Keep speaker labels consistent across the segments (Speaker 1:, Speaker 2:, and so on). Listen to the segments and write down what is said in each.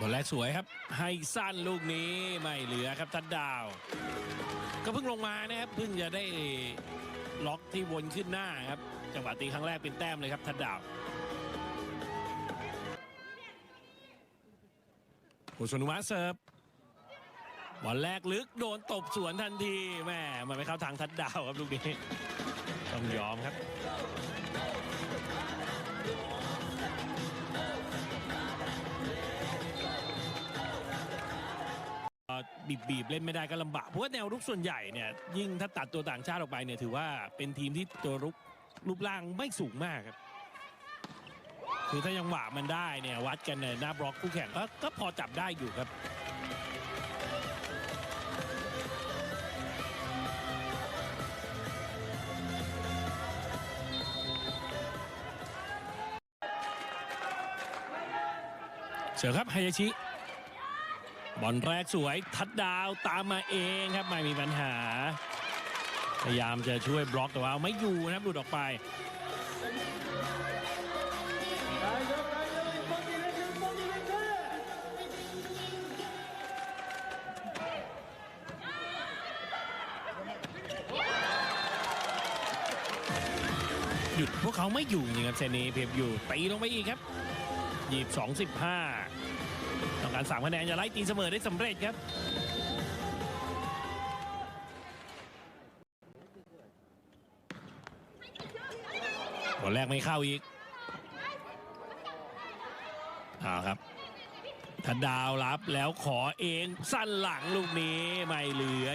Speaker 1: บอลแรกสวยครับ ให้สั้นลูกนี้ไม่เหลือครับทัดดาว ก็เพิ่งลงมานะครับเพิ่งจะได้ล็อกที่วนขึ้นหน้าครับ จังหวะตีครั้งแรกเป็นแต้มเลยครับทัดดาวผู้สนุมาเสิร์ฟบอลแรกลึกโดนตบสวนทันทีแม่มันไม่เข้าทางทัดดาวครับลูกนี้ต้องยอมครับ บีบบีบเล่นไม่ได้ก็ลำบากเพราะว่าแนวรุกส่วนใหญ่เนี่ยยิ่งถ้าตัดตัวต่างชาติออกไปเนี่ยถือว่าเป็นทีมที่ตัวรุกรูปร่างไม่สูงมากครับคือถ้ายังหวะมันได้เนี่ยวัดกันในหน้าบล็อกคู่แข่งก็ก็พอจับได้อยู่ครับเสือครับไฮยาชิ บอลแรกสวยทัดดาวตามมาเองครับไม่มีปัญหา พยายามจะช่วยบล็อกแต่ว่าไม่อยู่นะครับหลุดออกไปหยุดพวกเขาไม่อยู่จริงครับเซนีเพียบอยู่ตีลงไปอีกครับหยีบสองสิบห้า ต้องการสามคะแนนจะไล่ตีเสมอได้สำเร็จครับบอลแรกไม่เข้าอีกเอาครับถ้าดาวรับแล้วขอเองสั้นหลังลูกนี้ไม่เหลือ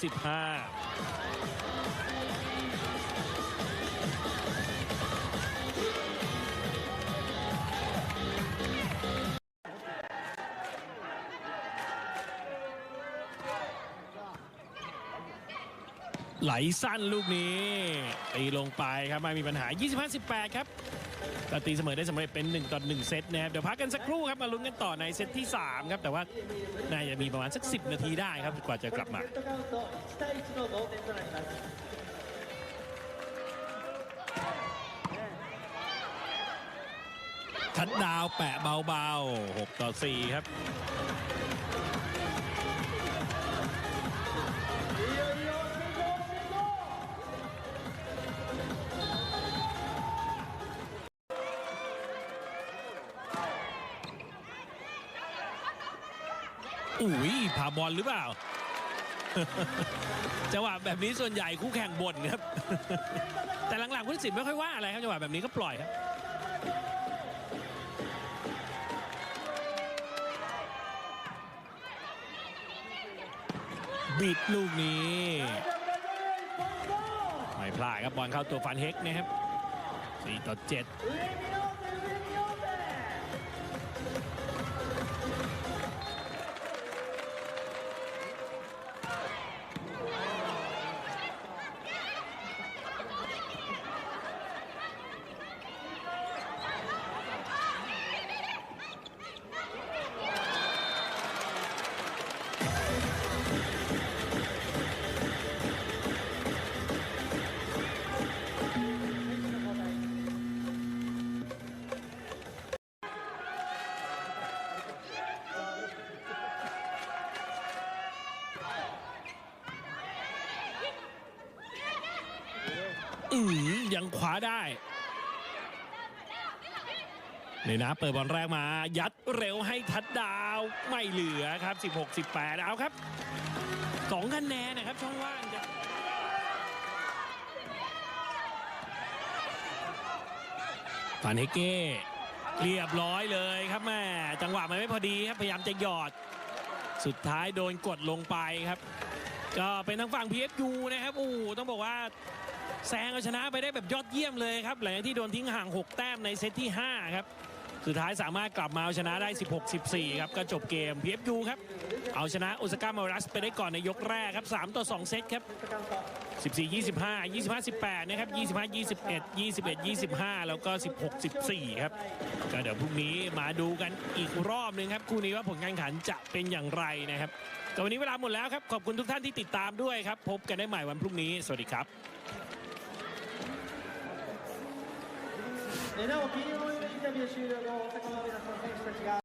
Speaker 1: 23-15 ไหลสั้นลูกนี้ ตีลงไปครับไม่มีปัญหา 25-18 ครับก็ตีเสมอได้สำเร็จเป็น 1ต่อ1เซตนะครับ เดี๋ยวพักกันสักครู่ครับ มาลุ้นกันต่อในเซตที่ 3 ครับ แต่ว่าน่าจะมีประมาณสัก 10 นาทีได้ครับ กว่าจะกลับมาทัดดาวแปะเบาๆ 6 ต่อ 4 ครับ อุ้ยผ่าบอลหรือเปล่าจังหวะแบบนี้ส่วนใหญ่คู่แข่งบ่นครับ แต่หลังๆผู้ตัดสินไม่ค่อยว่าอะไรครับจังหวะแบบนี้ก็ปล่อยครับบิดลูกนี้ไม่พลาดครับบอลเข้าตัวฟันเฮกนะครับ4ต่อ7 อือยังขวาได้เลยนะเปิดบอลแรกมายัดเร็วให้ทัดดาวไม่เหลือครับ 16 18 เอาครับสองคะแนนนะครับช่องว่างจะฟานเฮเก้เรียบร้อยเลยครับแม่จังหวะมันไม่พอดีครับพยายามจะหยอด สุดท้ายโดนกดลงไปครับ ก็เป็นทางฝั่ง PFU นะครับโอ้ต้องบอกว่า แซงเอาชนะไปได้แบบยอดเยี่ยมเลยครับหลังจากที่โดนทิ้งห่าง 6 แต้มในเซตที่ 5 ครับ สุดท้ายสามารถกลับมาเอาชนะได้ 16-14 ครับก็จบเกม PFU ครับ เอาชนะโอซาก้ามารัสไปได้ก่อนในยกแรกครับ 3 ต่อ 2 เซตครับ 14-25 25-18 นะครับ 25-21 21-25 แล้วก็ 16-14 ครับก็เดี๋ยวพรุ่งนี้มาดูกันอีกรอบหนึ่งครับคู่นี้ว่าผลการแข่งขันจะเป็นอย่างไรนะครับก็วันนี้เวลาหมดแล้วครับ ขอบคุณทุกท่านที่ติดตามด้วยครับ พบกันได้ใหม่วันพรุ่งนี้ สวัสดีครับ
Speaker 2: なお昨日のインタビュー終了後大阪の皆さん選手たちが